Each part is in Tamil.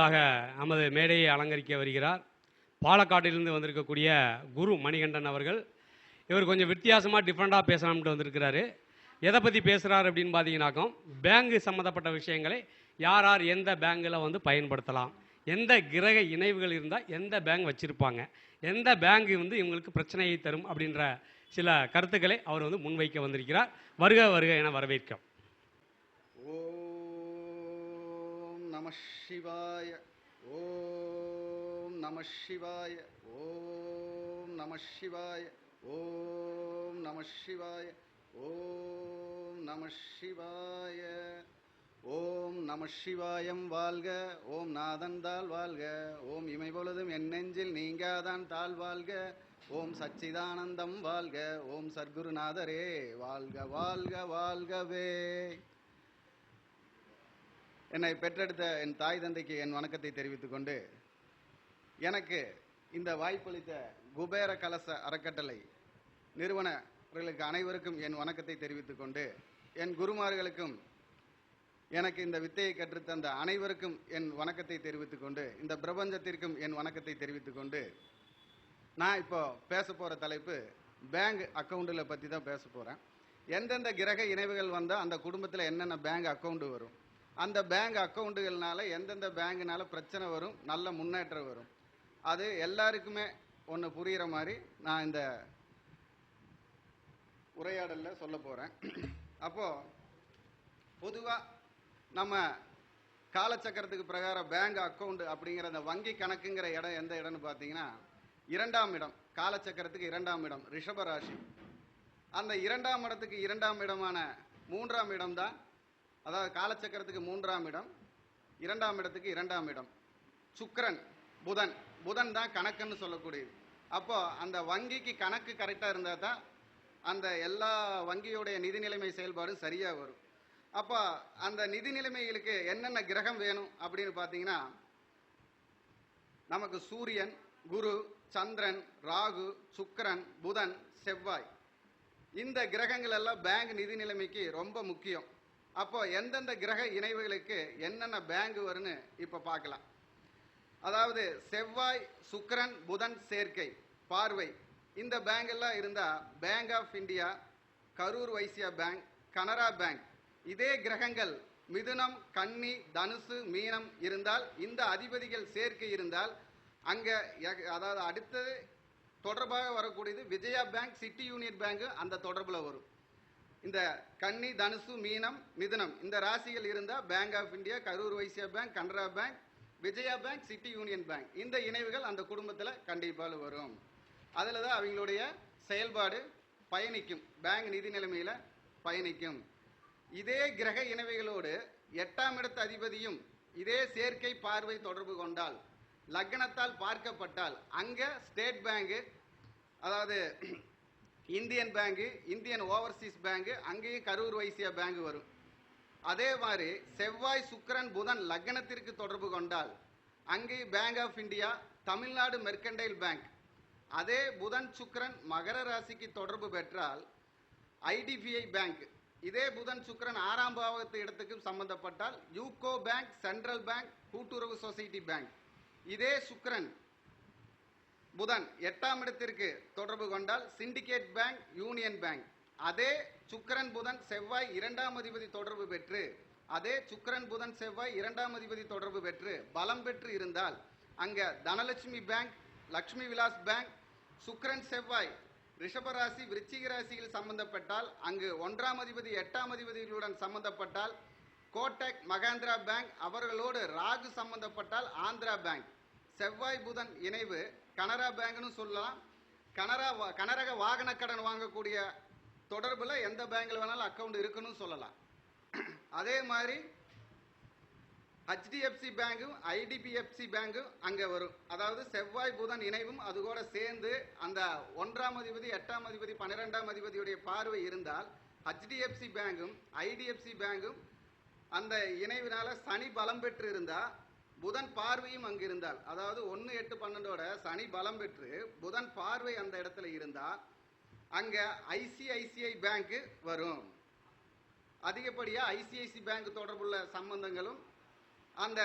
முதலாவதாக நமது மேடையை அலங்கரிக்க வருகிறார். பாலக்காட்டிலிருந்து வந்திருக்கக்கூடிய குரு மணிகண்டன் அவர்கள். இவர் கொஞ்சம் வித்தியாசமாக டிஃப்ரெண்ட்டாக பேசலாம்ட்டு வந்திருக்கிறாரு. எதை பற்றி பேசுகிறார் அப்படின்னு பார்த்தீங்கன்னாக்கோ பேங்கு சம்மந்தப்பட்ட விஷயங்களை யார் யார் எந்த பேங்கில் வந்து பயன்படுத்தலாம் எந்த கிரக இணைவுகள் இருந்தால் எந்த பேங்க் வச்சுருப்பாங்க எந்த பேங்க் வந்து இவங்களுக்கு பிரச்சனையை தரும் அப்படின்ற சில கருத்துக்களை அவர் வந்து முன்வைக்க வந்திருக்கிறார். வருக வருக என வரவேற்கும் ஓ நம சிவாய ஓம் நம சிவாய ஓம் நம சிவாய ஓம் நம சிவாய ஓம் நம சிவாய. ஓம் நம சிவாயம் வாழ்க ஓம் நாதன் தாள் வாழ்க ஓம் இமை பொழுதும் என் நெஞ்சில் நீங்காதான் தாழ் வாழ்க ஓம் சச்சிதானந்தம் வாழ்க ஓம் சர்க்குருநாதரே வாழ்க வாழ்க வாழ்கவே. என்னை பெற்றெடுத்த என் தாய் தந்தைக்கு என் வணக்கத்தை தெரிவித்துக் கொண்டு எனக்கு இந்த வாய்ப்பளித்த குபேர கலச அறக்கட்டளை நிறுவனர்களுக்கு அனைவருக்கும் என் வணக்கத்தை தெரிவித்துக் கொண்டு என் குருமார்களுக்கும் எனக்கு இந்த வித்தையை கற்றுத்தந்த அனைவருக்கும் என் வணக்கத்தை தெரிவித்துக் கொண்டு இந்த பிரபஞ்சத்திற்கும் என் வணக்கத்தை தெரிவித்துக் கொண்டு நான் இப்போ பேச போகிற தலைப்பு பேங்க் அக்கௌண்ட்டில் பற்றி தான் பேச போகிறேன் எந்தெந்த கிரக இணைவுகள் வந்தால் அந்த குடும்பத்தில் என்னென்ன பேங்க் அக்கௌண்ட்டு வரும்? அந்த பேங்க் அக்கௌண்ட்டுகள்னால எந்தெந்த பேங்க்னால பிரச்சனை வரும் நல்ல முன்னேற்றம் வரும். அது எல்லாருக்குமே ஒன்று புரிகிற மாதிரி நான் இந்த உரையாடலில் சொல்ல போகிறேன் அப்போது பொதுவாக நம்ம காலச்சக்கரத்துக்கு பிரகாரம் பேங்க் அக்கௌண்ட் அப்படிங்கிற அந்த வங்கி கணக்குங்கிற இடம் எந்த இடம்னு பார்த்தீங்கன்னா இரண்டாம் இடம் காலச்சக்கரத்துக்கு இரண்டாம் இடம் ரிஷபராசி அந்த இரண்டாம் இடத்துக்கு இரண்டாம் இடமான மூன்றாம் இடம் தான் அதாவது காலச்சக்கரத்துக்கு மூன்றாம் இடம் இரண்டாம் இடத்துக்கு இரண்டாம் இடம். சுக்கரன் புதன். புதன் தான் கணக்குன்னு சொல்லக்கூடியது. அப்போது அந்த வங்கிக்கு கணக்கு கரெக்டாக இருந்தால் தான் அந்த எல்லா வங்கியோடைய நிதி நிலைமை செயல்பாடும் சரியாக வரும். அப்போ அந்த நிதி நிலைமைகளுக்கு என்னென்ன கிரகம் வேணும் அப்படின்னு பார்த்தீங்கன்னா நமக்கு சூரியன் குரு சந்திரன் ராகு சுக்கரன் புதன் செவ்வாய். இந்த கிரகங்கள் எல்லாம் பேங்க் நிதி நிலைமைக்கு ரொம்ப முக்கியம். அப்போ எந்தெந்த கிரக இணைவுகளுக்கு என்னென்ன பேங்க் வரும்னு இப்போ பார்க்கலாம். அதாவது செவ்வாய் சுக்கரன் புதன் சேர்க்கை பார்வை. இந்த பேங்க் எல்லாம் இருந்தால் bank of India Karur Vysya bank Canara bank இதே கிரகங்கள் மிதுனம் கன்னி தனுசு மீனம் இருந்தால் இந்த அதிபதிகள் சேர்க்கை இருந்தால் அங்கே அதாவது அடுத்தது தொடர்பாக வரக்கூடியது Vijaya bank city union bank அந்த தொடர்பில் வரும். இந்த கன்னி தனுசு மீனம் மிதுனம். இந்த ராசிகள் இருந்தால் bank of India Karur Vysya bank Canara bank Vijaya bank city union bank இந்த இணைவுகள் அந்த குடும்பத்தில் கண்டிப்பாக வரும். அதில் தான் அவங்களுடைய செயல்பாடு பயணிக்கும். பேங்க் நிதி நிலைமையில் பயணிக்கும். இதே கிரக இணைவைகளோடு எட்டாம் இடத்து அதிபதியும் இதே சேர்க்கை பார்வை தொடர்பு கொண்டால் லக்னத்தால் பார்க்கப்பட்டால் அங்கே ஸ்டேட் பேங்கு அதாவது Indian bank Indian overseas bank அங்கேயும் கரூர் வைசியா பேங்க் வரும். அதே மாதிரி செவ்வாய் சுக்கரன் புதன் லக்னத்திற்கு தொடர்பு கொண்டால் அங்கேயும் bank of India Tamil Nadu mercantile bank அதே புதன் சுக்கரன் மகர ராசிக்கு தொடர்பு பெற்றால் ஐடிபிஐ பேங்க் இதே புதன் சுக்கரன் ஆறாம் பாவத்து இடத்துக்கு சம்பந்தப்பட்டால் யூகோ பேங்க் சென்ட்ரல் பேங்க் கூட்டுறவு சொசைட்டி பேங்க் இதே சுக்கரன் புதன் எட்டாம் இடத்திற்கு தொடர்பு கொண்டால் சிண்டிகேட் பேங்க் யூனியன் பேங்க் அதே சுக்கிரன் புதன் செவ்வாய் இரண்டாம் அதிபதி தொடர்பு பெற்று அதே சுக்கரன் புதன் செவ்வாய் இரண்டாம் அதிபதி தொடர்பு பெற்று பலம் பெற்று இருந்தால் அங்கே தனலட்சுமி பேங்க் லக்ஷ்மி விலாஸ் பேங்க் சுக்கரன் செவ்வாய் ரிஷபராசி விருச்சிக ராசியில் சம்பந்தப்பட்டால் அங்கு ஒன்றாம் அதிபதி எட்டாம் அதிபதிகளுடன் சம்பந்தப்பட்டால் கோட்டக் மகேந்திரா பேங்க் அவர்களோடு ராகு சம்பந்தப்பட்டால் ஆந்திரா பேங்க் செவ்வாய் புதன் இணைவு கனரா பேங்க்னு சொல்லலாம். கனரா கனரக வாகன கடன் வாங்கக்கூடிய தொடர்பில் எந்த பேங்கில் வேணாலும் அக்கவுண்ட் இருக்குன்னு சொல்லலாம். அதே மாதிரி ஹெச்டிஎஃப்சி பேங்கும் ஐடிபிஎஃப்சி பேங்கும் அங்கே வரும். அதாவது செவ்வாய் புதன் இணைவும் அது கூட சேர்ந்து அந்த ஒன்றாம் அதிபதி எட்டாம் அதிபதி பன்னிரெண்டாம் அதிபதியுடைய பார்வை இருந்தால் ஹெச்டிஎஃப்சி பேங்கும் ஐடிஎஃப்சி பேங்கும் அந்த இணைவினால சனி பலம் பெற்று இருந்தால் புதன் பார்வையும் அங்கு இருந்தால் அதாவது ஒன்று எட்டு பன்னெண்டோட சனி பலம் பெற்று புதன் பார்வை அந்த இடத்துல இருந்தால் அங்கே ஐசிஐசிஐ பேங்க்கு வரும். அதிகப்படியாக ஐசிஐசி பேங்க் தொடர்புள்ள சம்பந்தங்களும் அந்த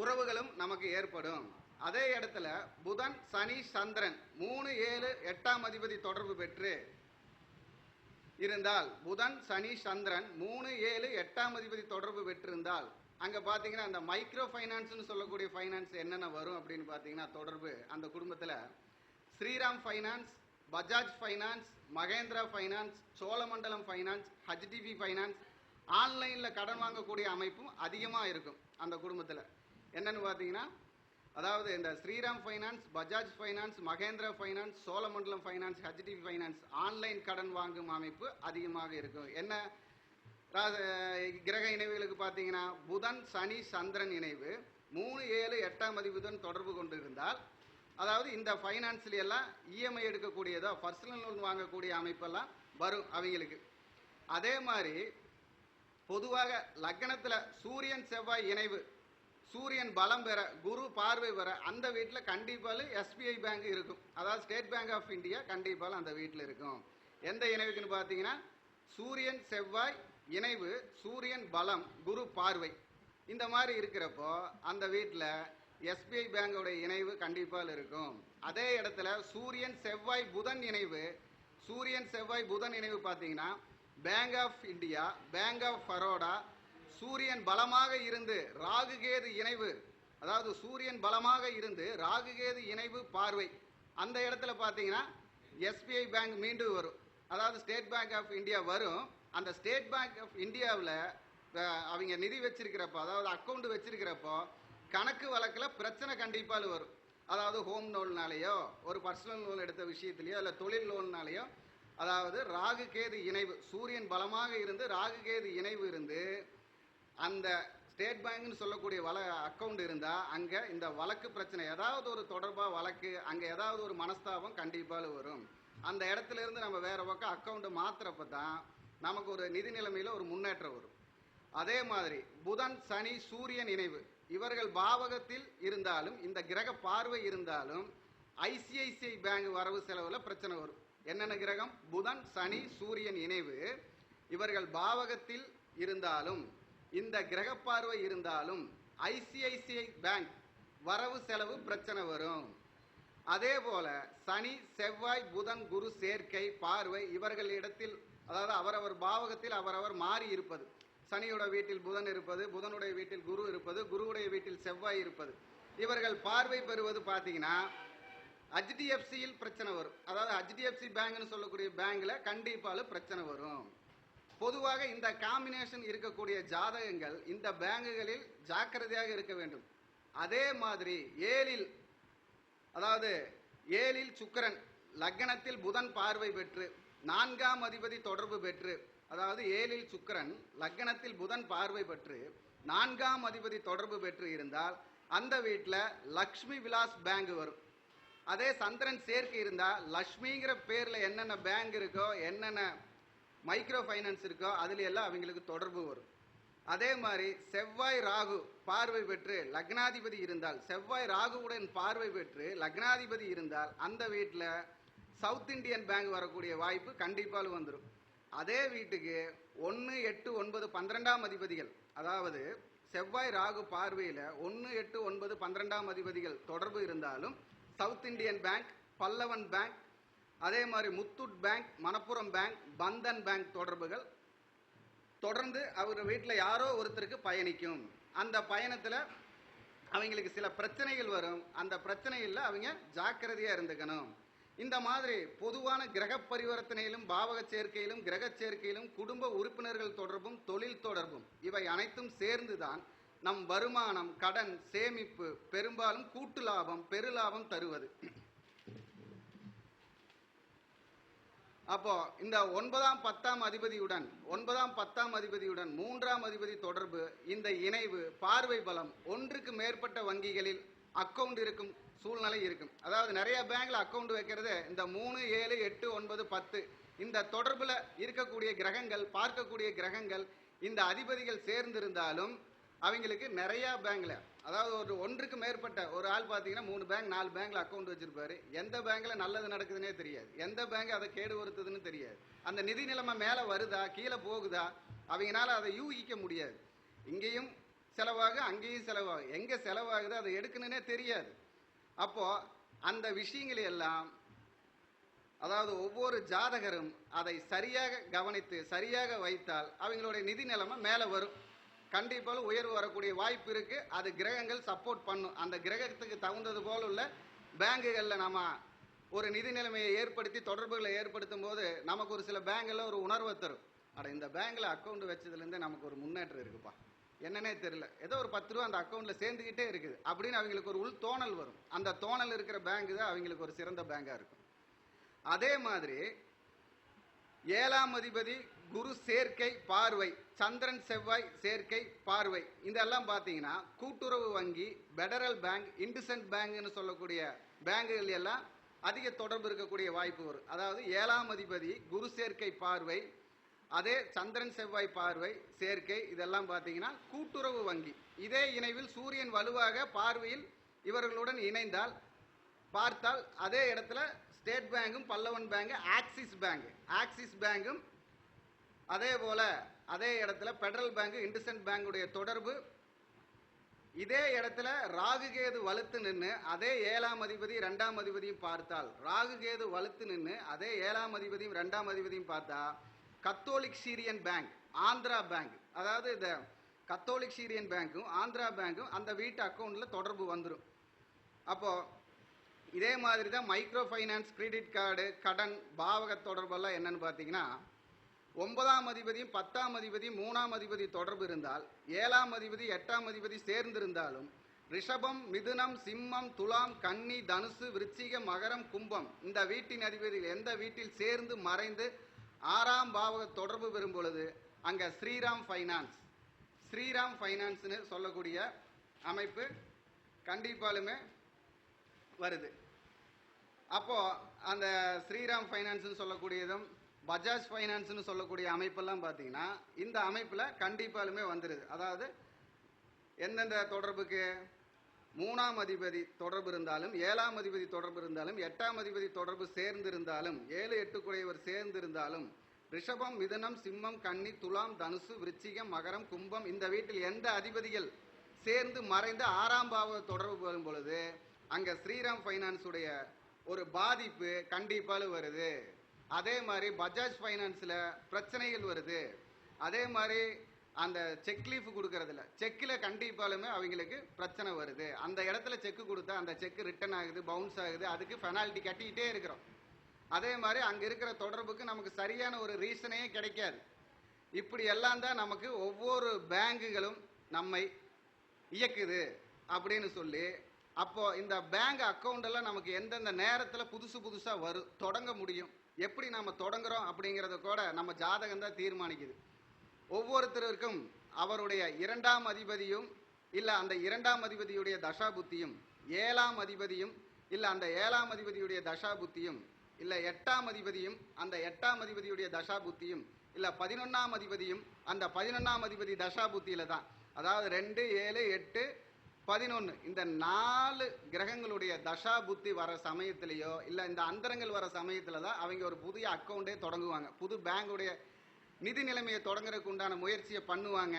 உறவுகளும் நமக்கு ஏற்படும். அதே இடத்துல புதன் சனி சந்திரன் மூணு ஏழு எட்டாம் அதிபதி தொடர்பு பெற்று இருந்தால் புதன் சனி சந்திரன் மூணு ஏழு எட்டாம் அதிபதி தொடர்பு பெற்றிருந்தால் அங்க பாத்தீங்கன்னா அந்த மைக்ரோ ஃபைனான்ஸ்னு சொல்லக்கூடிய ஃபைனான்ஸ் என்னென்ன வரும் அப்படின்னு பாத்தீங்கன்னா தொடர்பு. அந்த குடும்பத்துல Shriram finance Bajaj finance Mahindra finance Cholamandalam finance HDB finance ஆன்லைன்ல கடன் வாங்கக்கூடிய அமைப்பும் அதிகமாக இருக்கும் அந்த குடும்பத்துல. என்னன்னு பாத்தீங்கன்னா அதாவது இந்த Shriram finance Bajaj finance Mahindra finance Cholamandalam finance HDB finance online கடன் வாங்கும் அமைப்பு அதிகமாக இருக்கும். என்ன? கிரக இணைவுகளுக்கு பார்த்தீங்கன்னா புதன் சனி சந்திரன் இணைவு. மூணு ஏழு எட்டாம் அதிபுதன் தொடர்பு கொண்டு இருந்தால் அதாவது இந்த ஃபைனான்ஸ்ல எல்லாம் இஎம்ஐ எடுக்கக்கூடியதோ பர்சனல் லோன் வாங்கக்கூடிய அமைப்பெல்லாம் வரும் அவங்களுக்கு. அதே மாதிரி பொதுவாக லக்னத்தில் சூரியன் செவ்வாய் இணைவு. சூரியன் பலம் பெற குரு பார்வை பெற அந்த வீட்டில் கண்டிப்பாக எஸ்பிஐ பேங்க் இருக்கும். அதாவது ஸ்டேட் பேங்க் ஆஃப் இந்தியா கண்டிப்பாக அந்த வீட்டில் இருக்கும். எந்த இணைவுக்குன்னு பார்த்தீங்கன்னா சூரியன் செவ்வாய் இணைவு சூரியன் பலம் குரு பார்வை. இந்த மாதிரி இருக்கிறப்போ அந்த வீட்டில் எஸ்பிஐ பேங்கோட இணைவு கண்டிப்பாக இருக்கும். அதே இடத்துல சூரியன் செவ்வாய் புதன் இணைவு. சூரியன் செவ்வாய் புதன் இணைவு பார்த்தீங்கன்னா bank of India bank of Baroda சூரியன் பலமாக இருந்து ராகுகேது இணைவு. அதாவது சூரியன் பலமாக இருந்து ராகுகேது இணைவு பார்வை. அந்த இடத்துல பார்த்தீங்கன்னா எஸ்பிஐ பேங்க் மீண்டும் வரும். அதாவது ஸ்டேட் பேங்க் ஆஃப் இந்தியா வரும். அந்த ஸ்டேட் பேங்க் ஆஃப் இந்தியாவில் அவங்க நிதி வச்சிருக்கிறப்போ அதாவது அக்கௌண்ட் வச்சிருக்கிறப்போ கணக்கு வழக்கில் பிரச்சனை கண்டிப்பாக வரும். அதாவது ஹோம் லோன்னாலேயோ ஒரு பர்சனல் லோன் எடுத்த விஷயத்துலையோ இல்லை தொழில் லோன்னாலேயோ அதாவது ராகு கேது இணைவு சூரியன் பலமாக இருந்து ராகு கேது இணைவு இருந்து அந்த ஸ்டேட் பேங்க்னு சொல்லக்கூடிய வள அக்கௌண்ட் இருந்தால் அங்கே இந்த வழக்கு பிரச்சனை ஏதாவது ஒரு தொடர்பாக வழக்கு அங்கே ஏதாவது ஒரு மனஸ்தாபம் கண்டிப்பாக வரும். அந்த இடத்துல இருந்து நம்ம வேறு பக்கம் அக்கௌண்ட்டு மாற்றுறப்ப தான் நமக்கு ஒரு நிதி நிலைமையில் ஒரு முன்னேற்றம் வரும். அதே மாதிரி புதன் சனி சூரியன் இணைவு. இவர்கள் பாவகத்தில் இருந்தாலும் இந்த கிரக பார்வை இருந்தாலும் ஐசிஐசிஐ பேங்க் வரவு செலவில் பிரச்சனை வரும். என்னென்ன கிரகம்? புதன் சனி சூரியன் இணைவு. இவர்கள் பாவகத்தில் இருந்தாலும் இந்த கிரக பார்வை இருந்தாலும் ஐசிஐசிஐ பேங்க் வரவு செலவு பிரச்சனை வரும். அதே போல சனி செவ்வாய் புதன் குரு சேர்க்கை பார்வை இவர்களிடத்தில் அதாவது அவரவர் பாவகத்தில் அவரவர் மாறி இருப்பது. சனியோட வீட்டில் புதன் இருப்பது புதனுடைய வீட்டில் குரு இருப்பது குருவுடைய வீட்டில் செவ்வாய் இருப்பது. இவர்கள் பார்வை பெறுவது பார்த்தீங்கன்னா ஹெச்டிஎஃப்சியில் பிரச்சனை வரும். அதாவது ஹெச்டிஎஃப்சி பேங்க்னு சொல்லக்கூடிய பேங்க்ல கண்டிப்பாலும் பிரச்சனை வரும். பொதுவாக இந்த காம்பினேஷன் இருக்கக்கூடிய ஜாதகங்கள் இந்த பேங்குகளில் ஜாக்கிரதையாக இருக்க வேண்டும். அதே மாதிரி ஏழில் அதாவது ஏழில் சுக்கிரன் லக்னத்தில் புதன் பார்வை பெற்று நான்காம் அதிபதி தொடர்பு பெற்று அதாவது ஏழில் சுக்கரன் லக்னத்தில் புதன் பார்வை பெற்று நான்காம் அதிபதி தொடர்பு பெற்று இருந்தால் அந்த வீட்டில் லக்ஷ்மி விலாஸ் பேங்க் வரும். அதே சந்திரன் சேர்க்கை இருந்தால் லக்ஷ்மிங்கிற பேரில் என்னென்ன பேங்க் இருக்கோ என்னென்ன மைக்ரோ ஃபைனான்ஸ் இருக்கோ அதில் எல்லாம் அவங்களுக்கு தொடர்பு வரும். அதே மாதிரி செவ்வாய் ராகு பார்வை பெற்று லக்னாதிபதி இருந்தால் செவ்வாய் ராகுவுடன் பார்வை பெற்று லக்னாதிபதி இருந்தால் அந்த வீட்டில் சவுத் இண்டியன் பேங்க் வரக்கூடிய வாய்ப்பு கண்டிப்பாக வந்துடும் அதே வீட்டுக்கு ஒன்று எட்டு ஒன்பது பன்னிரெண்டாம் அதிபதிகள் அதாவது செவ்வாய் ராகு பார்வையில் ஒன்று எட்டு ஒன்பது பன்னிரெண்டாம் அதிபதிகள் தொடர்பு இருந்தாலும் South Indian bank Pallavan bank அதே மாதிரி Muthoot bank Manappuram bank Bandhan bank தொடர்புகள் தொடர்ந்து அவர் வீட்டில் யாரோ ஒருத்தருக்கு பயணிக்கும். அந்த பயணத்தில் அவங்களுக்கு சில பிரச்சனைகள் வரும். அந்த பிரச்சனைகளில் அவங்க ஜாக்கிரதையாக இருந்துக்கணும். இந்த மாதிரி பொதுவான கிரக பரிவர்த்தனையிலும் பாவக சேர்க்கையிலும் கிரக சேர்க்கையிலும் குடும்ப உறுப்பினர்கள் தொடர்பும் தொழில் தொடர்பும் இவை அனைத்தும் சேர்ந்துதான் நம் வருமானம் கடன் சேமிப்பு பெரும்பாலும் கூட்டு லாபம் பெருலாபம் தருவது. அப்போ இந்த ஒன்பதாம் பத்தாம் அதிபதியுடன் ஒன்பதாம் பத்தாம் அதிபதியுடன் மூன்றாம் அதிபதி தொடர்பு இந்த இணைவு பார்வை பலம் ஒன்றுக்கு மேற்பட்ட வங்கிகளில் அக்கவுண்ட் இருக்கும். சூழ்நிலை இருக்கும். அதாவது நிறைய பேங்க்ல அக்கௌண்ட் வைக்கிறது இந்த மூணு ஏழு எட்டு ஒன்பது பத்து. இந்த தொடர்புல இருக்கக்கூடிய கிரகங்கள் பார்க்கக்கூடிய கிரகங்கள் இந்த அதிபதிகள் சேர்ந்திருந்தாலும் அவங்களுக்கு நிறைய பேங்க்ல அதாவது ஒரு ஒன்றுக்கு மேற்பட்ட ஒரு ஆள் பார்த்தீங்கன்னா மூணு பேங்க் நாலு பேங்க்ல அக்கௌண்ட் வச்சிருப்பாரு. எந்த பேங்க்ல நல்லது நடக்குதுன்னே தெரியாது. எந்த பேங்க் அதை கேடு வருத்துதுன்னு தெரியாது. அந்த நிதி நிலைமை மேலே வருதா கீழே போகுதா அவங்களால அதை யூகிக்க முடியாது. இங்கேயும் செலவாகும் அங்கேயும் செலவாகும் எங்க செலவாகுது அதை எடுக்கணுன்னே தெரியாது. அப்போது அந்த விஷயங்களை எல்லாம் அதாவது ஒவ்வொரு ஜாதகரும் அதை சரியாக கவனித்து சரியாக வைத்தால் அவங்களுடைய நிதி நிலைமை மேலே வரும். கண்டிப்பாக உயர்வு வரக்கூடிய வாய்ப்பு இருக்குது அது கிரகங்கள் சப்போர்ட் பண்ணும். அந்த கிரகத்துக்கு தகுந்தது போல உள்ள பேங்குகளில் நம்ம ஒரு நிதி நிலைமையை ஏற்படுத்தி தொடர்புகளை ஏற்படுத்தும் போது நமக்கு ஒரு சில பேங்கில் ஒரு உணர்வை தரும். ஆனால் இந்த பேங்கில் அக்கௌண்ட் வச்சதுலேருந்தே நமக்கு ஒரு முன்னேற்றம் இருக்குப்பா. என்னன்னே தெரியல. ஏதோ ஒரு பத்து ரூபா அந்த அக்கௌண்ட்ல சேர்ந்துக்கிட்டே இருக்குது. அப்படின்னு அவங்களுக்கு ஒரு உள் தோணல் வரும். அந்த தோணல் இருக்கிற பேங்க் தான் அவங்களுக்கு ஒரு சிறந்த பேங்காக இருக்கும். அதே மாதிரி ஏழாம் அதிபதி குரு சேர்க்கை பார்வை சந்திரன் செவ்வாய் சேர்க்கை பார்வை இதெல்லாம் பார்த்தீங்கன்னா கூட்டுறவு வங்கி பெடரல் பேங்க் இண்டிசென்ட் பேங்க்னு சொல்லக்கூடிய பேங்குகள் எல்லாம் அதிக தொடர்பு இருக்கக்கூடிய வாய்ப்பு வரும். அதாவது ஏழாம் அதிபதி குரு சேர்க்கை பார்வை அதே சந்திரன் செவ்வாய் பார்வை சேர்க்கை இதெல்லாம் பார்த்தீங்கன்னா கூட்டுறவு வங்கி. இதே இணைவில் சூரியன் வலுவாக பார்வையில் இவர்களுடன் இணைந்தால் பார்த்தால் அதே இடத்துல state பேங்கும் Pallavan bank Axis bank. Axis பேங்கும் அதே போல அதே இடத்துல பெடரல் பேங்கு இண்டஸ்இண்ட் பேங்குடைய தொடர்பு. இதே இடத்துல ராகு கேது வலுத்து நின்று அதே ஏழாம் அதிபதி ரெண்டாம் அதிபதியும் பார்த்தால் ராகு கேது வலுத்து நின்று அதே ஏழாம் அதிபதியும் ரெண்டாம் அதிபதியும் பார்த்தா Catholic Syrian bank Andhra bank. அதாவது இந்த கத்தோலிக் சீரியன் பேங்க்கும் ஆந்திரா பேங்க்கும் அந்த வீட்டு அக்கௌண்ட்டில் தொடர்பு வந்துடும் அப்போது இதே மாதிரி தான் மைக்ரோ ஃபைனான்ஸ் கிரெடிட் கார்டு கடன் பாவக தொடர்பெல்லாம் என்னென்னு பார்த்தீங்கன்னா ஒன்பதாம் அதிபதியும் பத்தாம் அதிபதியும் மூணாம் அதிபதி தொடர்பு இருந்தால் ஏழாம் அதிபதி எட்டாம் அதிபதி சேர்ந்திருந்தாலும் ரிஷபம் மிதுனம் சிம்மம் துலாம் கன்னி தனுசு விருச்சிகம் மகரம் கும்பம் இந்த வீட்டின் அதிபதிகள் எந்த வீட்டில் சேர்ந்து மறைந்து ஆறாம் பாவக தொடர்பு பெறும் பொழுது அங்க ஸ்ரீராம் ஃபைனான்ஸ் ஸ்ரீராம் ஃபைனான்ஸ்னு சொல்லக்கூடிய அமைப்பு கண்டிப்பாலுமே வருது. அப்போ அந்த ஸ்ரீராம் ஃபைனான்ஸ்னு சொல்லக்கூடியதும் பஜாஜ் ஃபைனான்ஸ்னு சொல்லக்கூடிய அமைப்பெல்லாம் பார்த்தீங்கன்னா இந்த அமைப்பில் கண்டிப்பாலுமே வந்துடுது அதாவது எந்தெந்த தொடர்புக்கு மூணாம் அதிபதி தொடர்பு இருந்தாலும் ஏழாம் அதிபதி தொடர்பு இருந்தாலும் எட்டாம் அதிபதி தொடர்பு சேர்ந்திருந்தாலும் ஏழு எட்டு குறைவர் ரிஷபம் மிதனம் சிம்மம் கன்னி துலாம் தனுசு விருச்சிகம் மகரம் கும்பம் இந்த வீட்டில் எந்த அதிபதிகள் சேர்ந்து மறைந்து ஆறாம் பாவ தொடர்பு வரும் பொழுது அங்கே ஸ்ரீராம் ஃபைனான்ஸ் உடைய ஒரு பாதிப்பு கண்டிப்பாக வருது. அதே மாதிரி பஜாஜ் ஃபைனான்ஸில் பிரச்சனைகள் வருது. அதே மாதிரி அந்த செக் லீஃப் கொடுக்கறதுல செக்கில் கண்டிப்பாலுமே அவங்களுக்கு பிரச்சனை வருது. அந்த இடத்துல செக்கு கொடுத்தா அந்த செக்கு ரிட்டர்ன் ஆகுது பவுன்ஸ் ஆகுது அதுக்கு பெனால்ட்டி கட்டிக்கிட்டே இருக்கிறோம். அதே மாதிரி அங்கே இருக்கிற தொடர்புக்கு நமக்கு சரியான ஒரு ரீசனே கிடைக்காது. இப்படி எல்லாம் தான் நமக்கு ஒவ்வொரு பேங்குகளும் நம்மை இயக்குது அப்படின்னு சொல்லி அப்போது இந்த பேங்க் அக்கவுண்ட் நமக்கு எந்தெந்த நேரத்தில் புதுசு புதுசாக வரும் தொடங்க முடியும் எப்படி நம்ம தொடங்குறோம் அப்படிங்கிறத கூட நம்ம ஜாதகம் தான் தீர்மானிக்குது. ஒவ்வொருத்தருக்கும் அவருடைய இரண்டாம் அதிபதியும் இல்லை அந்த இரண்டாம் அதிபதியுடைய தசா புத்தியும் ஏழாம் அதிபதியும் இல்லை அந்த ஏழாம் அதிபதியுடைய தசா புத்தியும் இல்லை எட்டாம் அதிபதியும் அந்த எட்டாம் அதிபதியுடைய தசா புத்தியும் இல்லை பதினொன்றாம் அதிபதியும் அந்த பதினொன்றாம் அதிபதி தசா புத்தியில தான். அதாவது ரெண்டு ஏழு எட்டு பதினொன்று இந்த நாலு கிரகங்களுடைய தசா புத்தி வர சமயத்திலேயோ இல்லை இந்த அந்தரங்கள் வர சமயத்தில் தான் அவங்க ஒரு புதிய அக்கௌண்ட்டே தொடங்குவாங்க. புது பேங்குடைய நிதி நிலைமையை தொடங்குறதுக்கு உண்டான முயற்சியை பண்ணுவாங்க.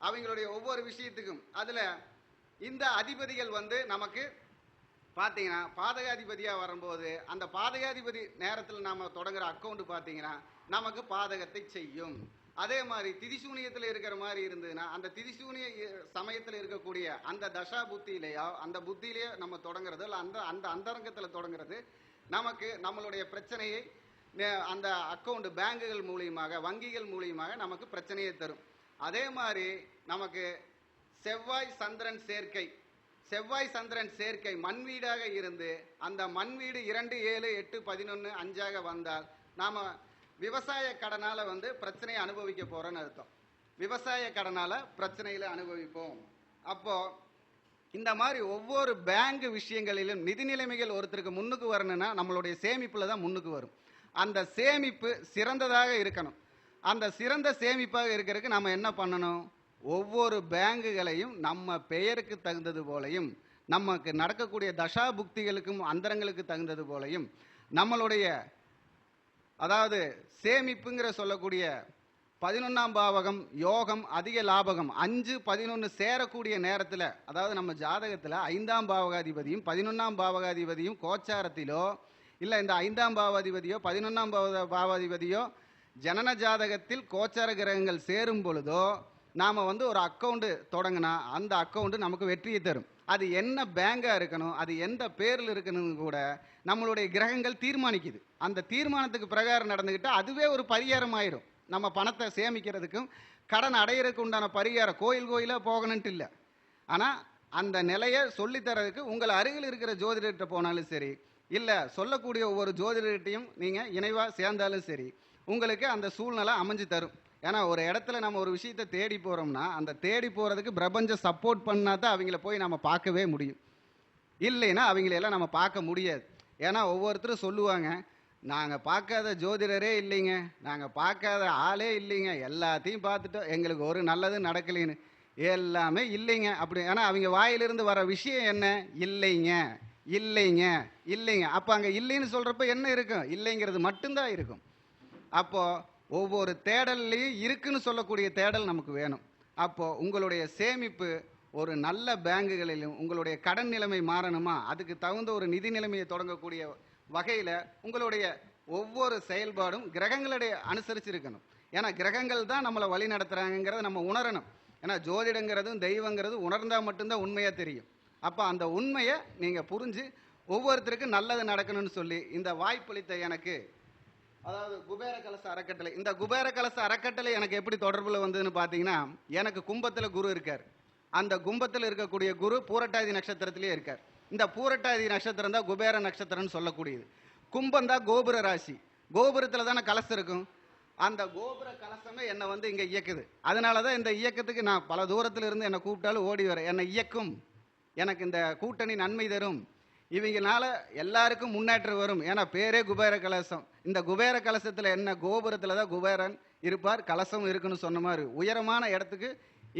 அவங்களுடைய ஒவ்வொரு விஷயத்துக்கும். அதில் இந்த அதிபதிகள் வந்து நமக்கு பார்த்தீங்கன்னா பாதகாதிபதியாக வரும்போது அந்த பாதகாதிபதி நேரத்தில் நாம் தொடங்குற அக்கௌண்ட் பார்த்தீங்கன்னா நமக்கு பாதகத்தை செய்யும். அதே மாதிரி திதிசூனியத்தில் இருக்கிற மாதிரி இருந்ததுன்னா அந்த திதிசூனிய சமயத்தில் இருக்கக்கூடிய அந்த தசா புத்தியிலேயோ அந்த புத்தியிலேயோ நம்ம தொடங்குறது இல்லை அந்த அந்த அந்தரங்கத்தில் தொடங்குறது நமக்கு நம்மளுடைய பிரச்சனையை அந்த அக்கௌண்ட் பேங்குகள் மூலியமாக வங்கிகள் மூலியமாக நமக்கு பிரச்சனையை தரும். அதே மாதிரி நமக்கு செவ்வாய் சந்திரன் சேர்க்கை. செவ்வாய் சந்திரன் சேர்க்கை மண் வீடாக இருந்து அந்த மண் வீடு இரண்டு ஏழு எட்டு பதினொன்று அஞ்சாக வந்தால் நாம் விவசாய கடனால் வந்து பிரச்சனையை அனுபவிக்க போகிறோன்னு அர்த்தம். விவசாய கடனால் பிரச்சனையில் அனுபவிப்போம். அப்போது இந்த மாதிரி ஒவ்வொரு பேங்க் விஷயங்களிலும் நிதி நிலைமைகள் ஒருத்தருக்கு முன்னுக்கு வரணும்னா நம்மளுடைய சேமிப்பில் தான் முன்னுக்கு வரும். அந்த சேமிப்பு சிறந்ததாக இருக்கணும். அந்த சிறந்த சேமிப்பாக இருக்கிறதுக்கு நம்ம என்ன பண்ணணும்? ஒவ்வொரு பேங்குகளையும் நம்ம பெயருக்கு தகுந்தது போலையும் நமக்கு நடக்கக்கூடிய தசா புக்திகளுக்கும் அந்தரங்களுக்கு தகுந்தது போலையும் நம்மளுடைய அதாவது சேமிப்புங்கிற சொல்லக்கூடிய பதினொன்றாம் பாவகம் யோகம் அதிக லாபகம் அஞ்சு பதினொன்று சேரக்கூடிய நேரத்தில் அதாவது நம்ம ஜாதகத்தில் ஐந்தாம் பாவகாதிபதியும் பதினொன்றாம் பாவகாதிபதியும் கோச்சாரத்திலோ இல்லை இந்த ஐந்தாம் பாவாதிபதியோ பதினொன்றாம் பாவ பாவாதிபதியோ ஜனன ஜாதகத்தில் கோச்சார கிரகங்கள் சேரும் பொழுதோ நாம் வந்து ஒரு அக்கௌண்ட்டு தொடங்கினா அந்த அக்கௌண்ட்டு நமக்கு வெற்றியை தரும். அது என்ன பேங்காக இருக்கணும் அது எந்த பேரில் இருக்கணும்னு கூட நம்மளுடைய கிரகங்கள் தீர்மானிக்குது. அந்த தீர்மானத்துக்கு பிரகாரம் நடந்துக்கிட்டால் அதுவே ஒரு பரிகாரம் ஆயிரும். நம்ம பணத்தை சேமிக்கிறதுக்கும் கடன் அடையிறதுக்கு உண்டான பரிகாரம் கோயில் கோயிலாக போகணுன்ட்டு இல்லை. ஆனால் அந்த நிலையை சொல்லித்தரதுக்கு உங்கள் அருகில் இருக்கிற ஜோதிடர்கிட்ட போனாலும் சரி இல்லை சொல்லக்கூடிய ஒவ்வொரு ஜோதிடர்கிட்டையும் நீங்கள் இணைவாக சேர்ந்தாலும் சரி உங்களுக்கு அந்த சூழ்நிலை அமைஞ்சு தரும். ஏன்னா ஒரு இடத்துல நம்ம ஒரு விஷயத்தை தேடி போகிறோம்னா அந்த தேடி போகிறதுக்கு பிரபஞ்சம் சப்போர்ட் பண்ணால் தான் அவங்கள போய் நம்ம பார்க்கவே முடியும். இல்லைன்னா அவங்களையெல்லாம் நம்ம பார்க்க முடியாது. ஏன்னா ஒவ்வொருத்தரும் சொல்லுவாங்க நாங்கள் பார்க்காத ஜோதிடரே இல்லைங்க. நாங்கள் பார்க்காத ஆளே இல்லைங்க. எல்லாத்தையும் பார்த்துட்டோம். எங்களுக்கு ஒரு நல்லதும் நடக்கலைன்னு. எல்லாமே இல்லைங்க. அப்படி ஏன்னா அவங்க வாயிலிருந்து வர விஷயம் என்ன? இல்லைங்க. இல்லைங்க இல்லைங்க. அப்போ அங்கே இல்லைன்னு சொல்கிறப்ப என்ன இருக்கும்? இல்லைங்கிறது மட்டும்தான் இருக்கும். அப்போது ஒவ்வொரு தேடல்லையும் இருக்குன்னு சொல்லக்கூடிய தேடல் நமக்கு வேணும். அப்போது உங்களுடைய சேமிப்பு ஒரு நல்ல பேங்குகளிலும் உங்களுடைய கடன் நிலைமை மாறணுமா? அதுக்கு தகுந்த ஒரு நிதி நிலைமையை தொடங்கக்கூடிய வகையில் உங்களுடைய ஒவ்வொரு செயல்பாடும் கிரகங்களுடைய அனுசரிச்சிருக்கணும். ஏன்னா கிரகங்கள் தான் நம்மளை வழி நடத்துகிறாங்கிறத நம்ம உணரணும். ஏன்னா ஜோதிடங்கிறதும் தெய்வங்கிறதும் உணர்ந்தால் மட்டும்தான் உண்மையாக தெரியும். அப்போ அந்த உண்மையை நீங்கள் புரிஞ்சு ஒவ்வொருத்தருக்கும் நல்லது நடக்கணும்னு சொல்லி இந்த வாய்ப்பளித்த எனக்கு அதாவது குபேர கலச அறக்கட்டளை இந்த குபேர கலச அறக்கட்டளை எனக்கு எப்படி தொடர்பில் வந்ததுன்னு பார்த்தீங்கன்னா எனக்கு கும்பத்தில் குரு இருக்கார். அந்த கும்பத்தில் இருக்கக்கூடிய குரு பூரட்டாதி நட்சத்திரத்திலே இருக்கார். இந்த பூரட்டாதி நட்சத்திரம் தான் குபேர நட்சத்திரம்னு சொல்லக்கூடியது. கும்பம் தான் கோபுர ராசி. கோபுரத்தில் தானே கலசம் இருக்கும். அந்த கோபுர கலசமே என்னை வந்து இங்கே இயக்குது. அதனால தான் இந்த இயக்கத்துக்கு நான் பல தூரத்தில் இருந்து என்னை கூப்பிட்டாலும் ஓடி வரேன் என்னை இயக்கும். எனக்கு இந்த கூட்டணி நன்மை தரும். இவங்கனால எல்லாருக்கும் முன்னேற்றம் வரும். ஏன்னா பேரே குபேர கலசம். இந்த குபேர கலசத்தில் என்ன கோபுரத்தில் தான் குபேரன் இருப்பார் கலசம் இருக்குன்னு சொன்ன மாதிரி. உயரமான இடத்துக்கு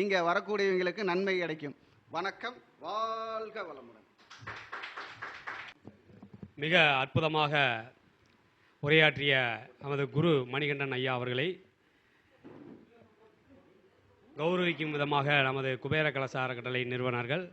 இங்கே வரக்கூடியவங்களுக்கு நன்மை கிடைக்கும். வணக்கம். வாழ்க வளமுடன். மிக அற்புதமாக உரையாற்றிய நமது குரு மணிகண்டன் ஐயா அவர்களை கௌரவிக்கும் விதமாக நமது குபேர கலச அறக்கட்டளை நிறுவனர்கள்